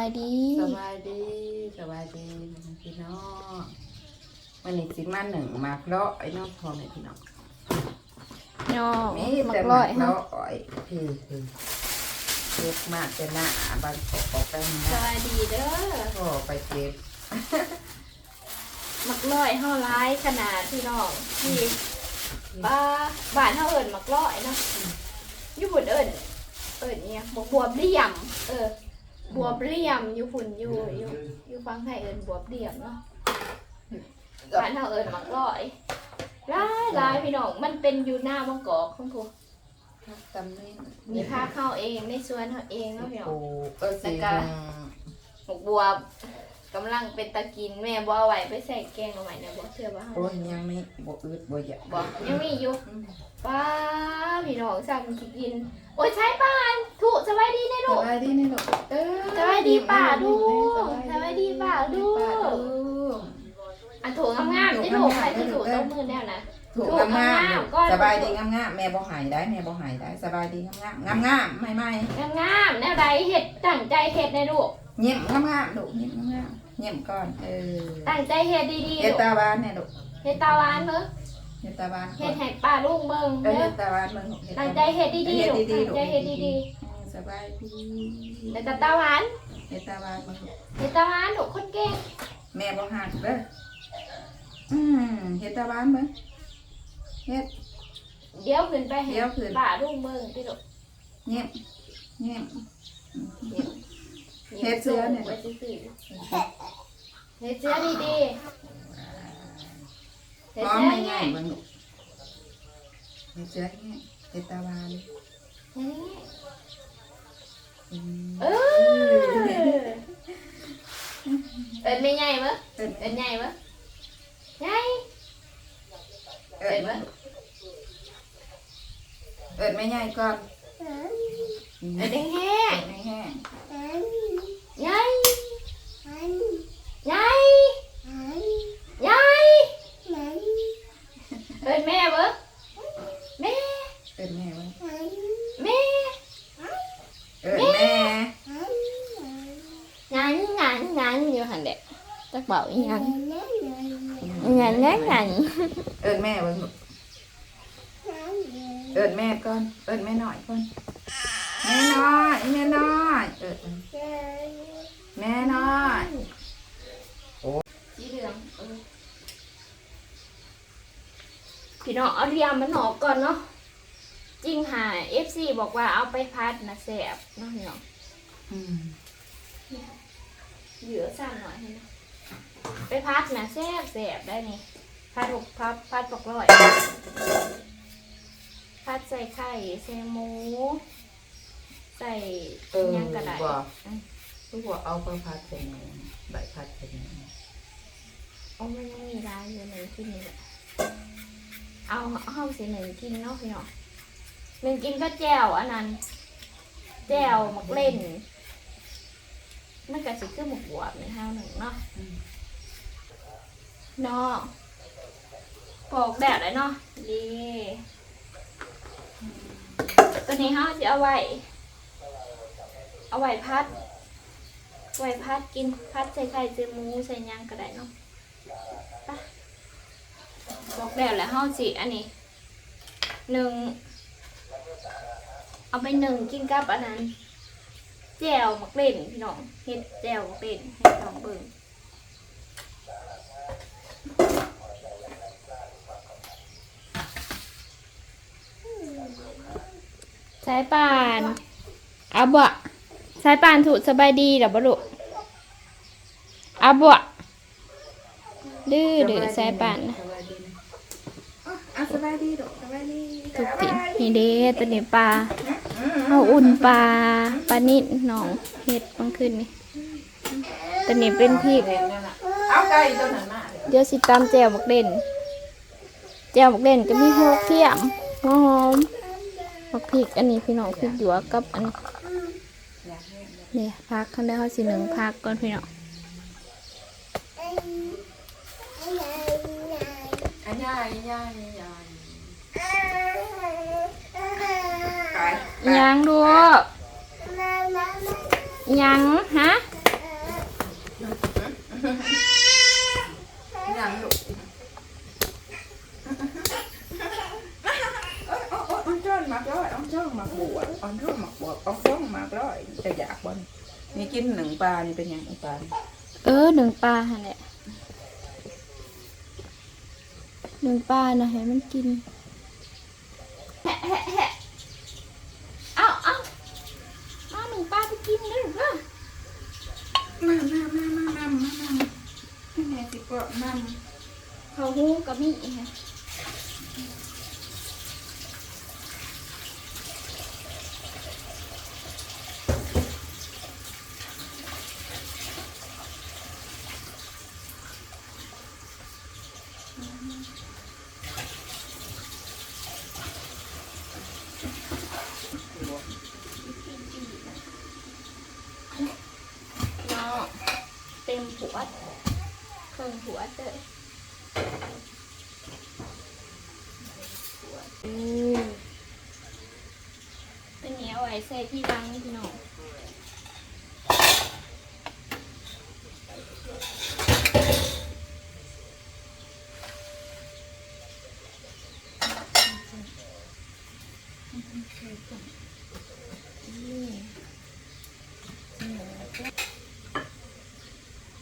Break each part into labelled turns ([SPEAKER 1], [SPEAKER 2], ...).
[SPEAKER 1] ายดี
[SPEAKER 2] สบายดีสบายดีพี่น้องวันนี้สิมาหนึ่งมากเลาะไอ้น้องพอไหมพี่น้อง
[SPEAKER 1] ย่อ
[SPEAKER 2] มี
[SPEAKER 1] มั
[SPEAKER 2] แต่
[SPEAKER 1] ก
[SPEAKER 2] ห
[SPEAKER 1] ร้
[SPEAKER 2] มา
[SPEAKER 1] อย
[SPEAKER 2] ก
[SPEAKER 1] ฮะ
[SPEAKER 2] เลาะอ้อยคือคือเก็บมากจะหน้าบางออกออกไป
[SPEAKER 1] ส
[SPEAKER 2] นะ
[SPEAKER 1] บายดีเด้อ
[SPEAKER 2] ก็ไปเก็บ
[SPEAKER 1] มักร้อยเฮาร้ายขนาดพี่น้องที่บ้าบ้านเฮาเอิ้นมักร้อยเนาะอยู่พุ่นเอิ้นเอิ้นเนี่ยบวบบวบเลี่ยมเออ บวบเลี่ยมอยู่พุ่นอยู่อยู่อยู่ฟังไทยเอิ้นบวบเลี่ยมเนาะบ้านเฮาเอิ้นมักร้อยร้ายร้ายพี่น้องมันเป็นอยู่หน้ามังกอกของพวก
[SPEAKER 2] ตำนี้
[SPEAKER 1] มีค่าเข้าเองในสวนเฮาเองเนาะพี่น้อง
[SPEAKER 2] ปลูกเออสิ
[SPEAKER 1] แล้วก็หมกบัว กำลังเป็นตะกินแม่บ่เอาไว้ไปใส่แกงเอาไว้นะบ่เชื่อว่า
[SPEAKER 2] โอ้ยยังไม่บ่อืดบ่อยาก
[SPEAKER 1] บ่ยังมีอยู่
[SPEAKER 2] อืม
[SPEAKER 1] ป้าพี่น้องสั่งสิกิน โอ้ยใช้ปานถูกสบายดีแน่
[SPEAKER 2] ส
[SPEAKER 1] ลูก
[SPEAKER 2] บายดีนี่ลูกเออ
[SPEAKER 1] สบายดีป่าดู
[SPEAKER 2] สบายดี
[SPEAKER 1] สบายดีป่าดู
[SPEAKER 2] ป่าดู
[SPEAKER 1] อันถูกงามๆที่ลูกใครที่ถูกต้องมือแนวนะ
[SPEAKER 2] ถูก
[SPEAKER 1] ถูก
[SPEAKER 2] งาม
[SPEAKER 1] งาม
[SPEAKER 2] ๆ
[SPEAKER 1] ก่อน
[SPEAKER 2] สบายดีงามๆแม่บ่หายได้แม่บ่หายได้สบายดีงามๆงามๆไม่ไม่
[SPEAKER 1] งามๆแนวใดเฮ็ดตั้งใจเฮ็ดในลูก
[SPEAKER 2] เงียบงามๆลูกเงียบงามๆ เงียบก่อน เออ
[SPEAKER 1] ตั้งใจเฮ็ดดีๆ
[SPEAKER 2] เฮ็ด
[SPEAKER 1] ลูก
[SPEAKER 2] ตาบานเนี่ยลูก
[SPEAKER 1] เฮ็ดตาหวานเบิ่ง
[SPEAKER 2] เฮ็ดตาบานก่
[SPEAKER 1] เฮ็
[SPEAKER 2] อ
[SPEAKER 1] ด
[SPEAKER 2] น
[SPEAKER 1] ให้ป้าลุงเบิ่ง
[SPEAKER 2] เออ
[SPEAKER 1] เด้
[SPEAKER 2] เฮ็
[SPEAKER 1] อ
[SPEAKER 2] ดตาบานมึงเฮ็ด
[SPEAKER 1] ตั้งใจเฮ็ดดีๆลูกตั้งใจเฮ็ดดี
[SPEAKER 2] เออสบายดี
[SPEAKER 1] ๆแล้วก็ตาหวาน
[SPEAKER 2] เฮ็ดตาบานมึง
[SPEAKER 1] เฮ็ดตาหวานลูกคนเก่ง
[SPEAKER 2] แม่บ่หักเด้ออืมเฮ็ดตาบานมึงเฮ็ด
[SPEAKER 1] เดี๋ยวขึ้นไปให้
[SPEAKER 2] เดี๋ยวขึ้น
[SPEAKER 1] ป้าลุงเบิ่งพี่ลูก
[SPEAKER 2] เงียบเงียบ
[SPEAKER 1] เดี๋ยว
[SPEAKER 2] เฮ็ดเสื้อเนี่ย
[SPEAKER 1] ไว้ซื่อๆเฮ็ดเสื้อดีๆเฮ็ด
[SPEAKER 2] พร้อม
[SPEAKER 1] เสื้อ
[SPEAKER 2] ไม่
[SPEAKER 1] ง่า
[SPEAKER 2] ง่ายยมึงลูกเฮ็ดเสื้อง่ายเฮ็ดตาบาน
[SPEAKER 1] เฮ้ย
[SPEAKER 2] อืม
[SPEAKER 1] เออเอิ้นไม่ใหญ่บ่
[SPEAKER 2] เอิ้น
[SPEAKER 1] เอิ้นใหญ่บ่ใหญ่
[SPEAKER 2] เอิ้นบ่เอิ้นไม่ง่ายก่อน
[SPEAKER 1] เอิ้นแห้ง
[SPEAKER 2] เอิ้นไม่แห้ง
[SPEAKER 1] ๆใหญ่ใหญ่ใหญ่เอิ้นแม่บ่แม่
[SPEAKER 2] เอิ้นแม่บ่
[SPEAKER 1] แม่
[SPEAKER 2] เอิ้นแม่
[SPEAKER 1] งานงานงานอยู่หันเด็กจักเบาอีหยัง งานงานงาน
[SPEAKER 2] เอิ้นแม่เบิ่งลูกเอิ้นแม่ก่อนเอิ้นแม่น้อยก่อนแม่น้อย แม่น้อยเอิ้นแม่น้อย
[SPEAKER 1] สีเหลืองเออพี่น้องเอาเรียมมันออกก่อนเนาะจริงหา FC บอกว่าเอาไปพัดนะแสบเนาะพี่น้อง
[SPEAKER 2] อืม
[SPEAKER 1] เหลือสั่งหน่อยให้นะไปพัดนะแสบแสบได้นี่พัดหกพัดพัดปกร้อยพัดใส่ไข่ใส่หมู ใส่
[SPEAKER 2] เออ
[SPEAKER 1] หยังกระได
[SPEAKER 2] บ่ ลูกว่าเอาไปพัดใส่แม่ใบพัดใส่แม่
[SPEAKER 1] โอ้มันยังมีร้านอยู่หนึ่งที่นี่แหละเอาเอาเสิหนึ่งกินเนาะพี่น้องหนึ่งกินก็แจวอันนั้น แจวหมักเล่นมันก็สิคือหมกบวบในห้าวหนึ่งเนาะเนาะปอกแบบเลยเนาะดีตัวนี้ห้าจะเอาไว้ เอาไว้พัด ไว้พัดกินพัดใส่ไข่ใส่หมูใส่ยังก็ได้เนาะไปบอกแล้วแหละห้าสิอันนี้หนึ่งเอาไปหนึ่งกินกับอันนั้นแจ่วมักเล่นพี่น้องเฮ็ดแจ่วมักเล่นให้น้องเบิ่งสายป่านเอาบ่ สายป่านถูกสบายดีหรอบ่ลูกเอาบ่ดื้อดื้อสายป่านนะ
[SPEAKER 2] สบายดีนะอะสบายดีลูกสบายดี
[SPEAKER 1] ทุกทีนี่เด้ตัวนี้ปลาเอาอุ่นปลาปลานิดหนองเห็ดบางคืนนี่ตัวนี้เป็นพริก
[SPEAKER 2] เห็นแล้วล่ะเอาไก่ตัวนั้นมาเดี๋ยว
[SPEAKER 1] เดี๋ยวสิตามแจวบักเด่นแจวบักเด่นก็มีหัวเทียมหัวหอมบักพริกอันนี้พี่น้องพริกหยวกกับอันนี้ เนี่ยพักข้างได้ข้อสีหนึ่งพักก่อนพี่น้อง
[SPEAKER 2] นายยายยาย
[SPEAKER 1] ยังดูยังฮะ
[SPEAKER 2] กินหนึ่งปลานี่เป็นยังปลา
[SPEAKER 1] เออหนึ่งปลาหั่นแหละหนึ่งปลานะให้มันกินแหะแหะแหะเอาเอาเอาหนึ่งปลาไปกินนะลูกเด้อ
[SPEAKER 2] มามามามามามามาให้แม่สิปะมา
[SPEAKER 1] เขาหูกับมีฮะเนาะเต็มหัวเครื่องหัวเตย อืมเป็นเหนียวไว้ ใส่ที่รังนี่พี่น้อง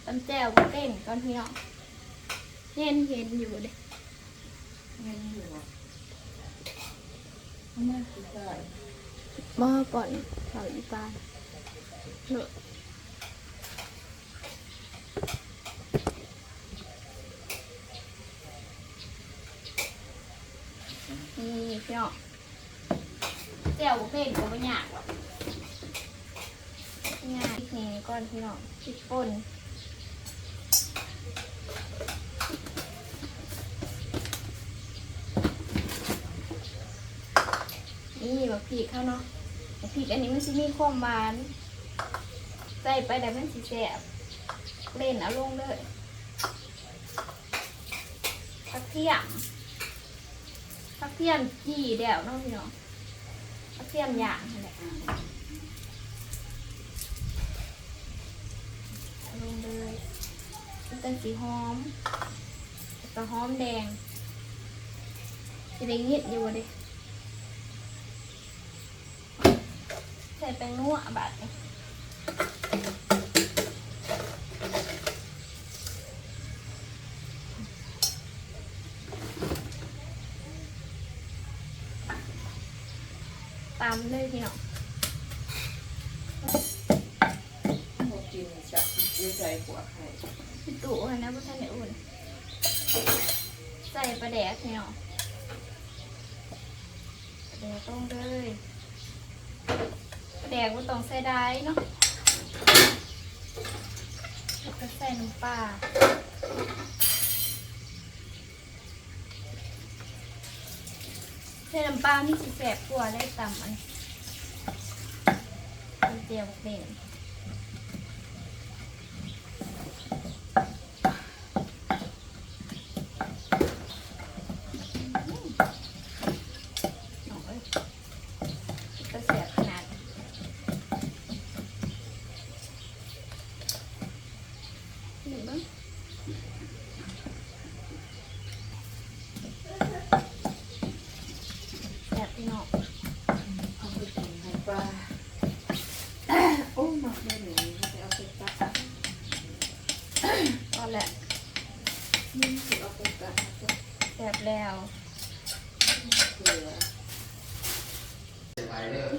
[SPEAKER 1] ตำแจ่วเต้นก่อนพี่น้องเย็นเย็นอยู่เด้
[SPEAKER 2] เงินอยู่อะเอามาสิใส่
[SPEAKER 1] บ่ก่อนเขาอีปลาเนอะนี่พี่น้องเจียวเพ่งก็ไม่ยากหรอกง่ายนี่ก่อนพี่น้องพริกป่น นี่แบบพริกเขาเนาะพริกอันนี้มันจะมีความหวาน ใส่ไปแต่มันสิแสบเล่นเอาลงเลยผักเทียมผักเทียมจีเดี่ยวน้องพี่น้องผักเทียมอย่างนั่นแหละลงเลยมันเป็นสีหอมแล้วก็หอมแดงจะได้ยิดอยู่ดิใส่แป้งนัวบาดนี้ตามเลยพี่น้อง
[SPEAKER 2] หมดกินจะยืดใจหัวไข่
[SPEAKER 1] พี่ตู่ให้นะพ่ท่านได้อุ่น ใส่ปลาแดกพี่น้องปลาแดกต้องเลยปลา แดกว่าต้องใส่ได้เนาะแล้วก็ใส่น้ำปลาใส่น้ำปลานี่สิแสบกว่าได้ต่ำอันเดียวเป็นน้องเอ้ยก็เสียขนาดนี่บ้างแซ่บพี่น้อง
[SPEAKER 2] เอาไปกินให้ปลาโอ้หมักได้หนึ่งจะเอาไปตัก
[SPEAKER 1] ก็ แหละ
[SPEAKER 2] นี่สิเอาไปตัก
[SPEAKER 1] แซ่บแล้ว
[SPEAKER 2] เกลือ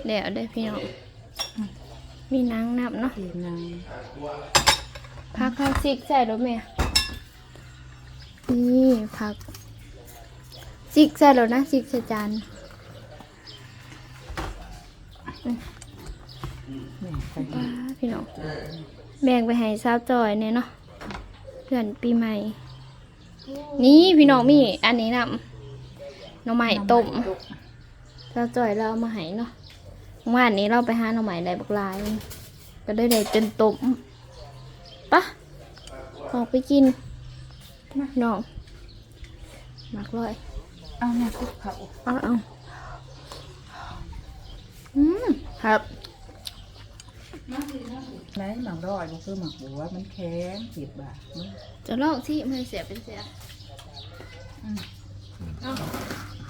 [SPEAKER 1] เดี๋ยวเด้อพี่น้องมีนางนับเนาะ
[SPEAKER 2] ทีนัง
[SPEAKER 1] พักข้าวซิกใส่รถเมย์นี่พักซิกใส่รถนะซิกใส่จาน
[SPEAKER 2] แม่ไป
[SPEAKER 1] ป้าพี่น้องแบ่งไปให้สาวจอยเนี่ยเนาะ เพื่อนปีใหม่ นี่พี่น้องมีอันนี้นำหน่อไม้ต้มสาวจอยเราเอามาให้เนาะเมื่อวานนี้เราไปหาหน่อไม้ได้บักหลาย ก็ได้ได้จนต้มปะออกไปกินมาพี่น้องมักร้อย
[SPEAKER 2] เอาแม่คุกเขา
[SPEAKER 1] เอาเอาอืมครับ
[SPEAKER 2] ไหนหมักร้อยมันคือหมักบัวมันแข็งสิบบาทมัน
[SPEAKER 1] จะลอกที่มันเสียเป็นเสีย
[SPEAKER 2] อืม
[SPEAKER 1] เอา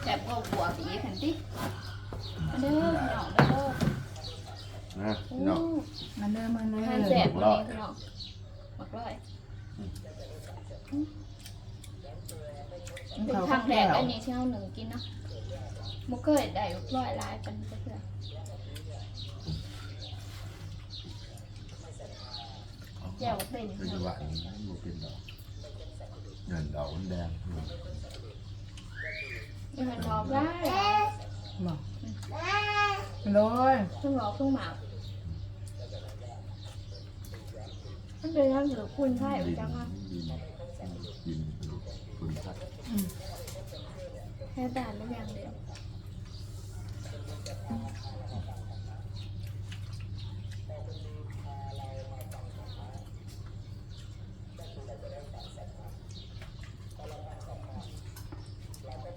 [SPEAKER 1] แอบเอาหัวปีแผ่นติมาเด้อพี่น้องมาเด้อ
[SPEAKER 3] นะ
[SPEAKER 1] โอ้
[SPEAKER 3] พี่น้อง
[SPEAKER 2] มาเด้อมาเด้
[SPEAKER 1] ทาน
[SPEAKER 2] อ
[SPEAKER 1] แซ่บวันนี้พี่น้องมักร้อยเป็นครั้งแรกอันนี้ที่เฮาหนึ่งกินเนาะบ่เคยได้มักร้อยหลายปานนี้เพื่อน แจ่วเป็น
[SPEAKER 3] เป็นจังหวะนี้มันบ่เป็นดอกเงินดอกมันแดง
[SPEAKER 1] นี่มันบอกได้
[SPEAKER 2] บอกเลย
[SPEAKER 1] เพิ่งบอกเพิ่งหมากมันเป็นยังถือคุณใช่ไหม
[SPEAKER 3] ดิน
[SPEAKER 1] จังอะ
[SPEAKER 3] ดินดินคุณพัด
[SPEAKER 1] แค่แต่ไม่อย่างเดียว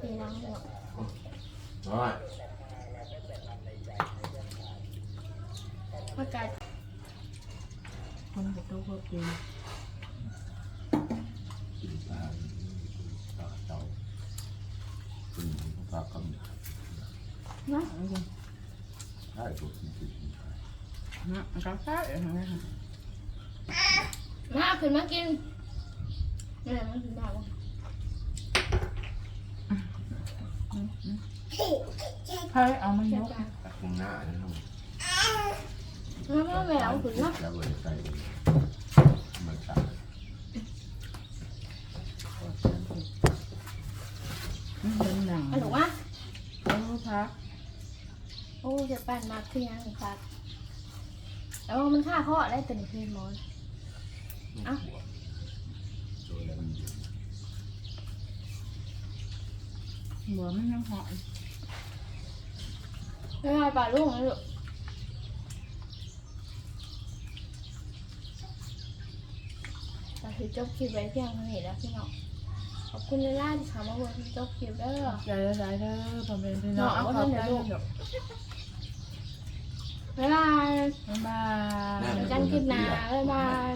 [SPEAKER 1] ปีนังหัว
[SPEAKER 3] น้อย
[SPEAKER 1] ประกาศ
[SPEAKER 2] คนจะตู้ก็กิน
[SPEAKER 3] กินปลาปลาเต่าคุณปลาคำ
[SPEAKER 1] นะ
[SPEAKER 2] เอากิน
[SPEAKER 3] ใช่ตัวกินกิน
[SPEAKER 2] นะกาแฟเองนะ
[SPEAKER 1] มาขึ้นมากินนี่แหละมันกินได้ปะ
[SPEAKER 2] เฮ้เอามายก
[SPEAKER 1] ปาก
[SPEAKER 3] ตักตรงหน้าเนี่ยน้อง
[SPEAKER 1] แล้วก็แมวขึ้นมา
[SPEAKER 3] จะไว้ใส่มันตัก
[SPEAKER 2] เป็นหนัง
[SPEAKER 1] อันหนูวะ
[SPEAKER 2] โอ้พัก
[SPEAKER 1] โอ้จะปั่นมากขึ้นยังครับแต่ว่ามันฆ่าข้อได้แต่หนึ่งเพลงมอน
[SPEAKER 3] ตัวแล้วมันอยู่
[SPEAKER 2] หัวมันยังหอย
[SPEAKER 1] ไม่ใช่ปลาลูกนะลูกแต่คือจบคลิปไว้เพียงเท่านี้แล้วพี่น้องขอบคุณเวลาที่เขามาเวิร์ที่จบคลิปเด้อ
[SPEAKER 2] ใจละใจเด้อผมเป็นพี่น้องเอาขอบใจลูก
[SPEAKER 1] บ๊ายบาย
[SPEAKER 2] บ๊ายบาย
[SPEAKER 1] เดี๋ยวกันคลิปหน้าบ๊ายบาย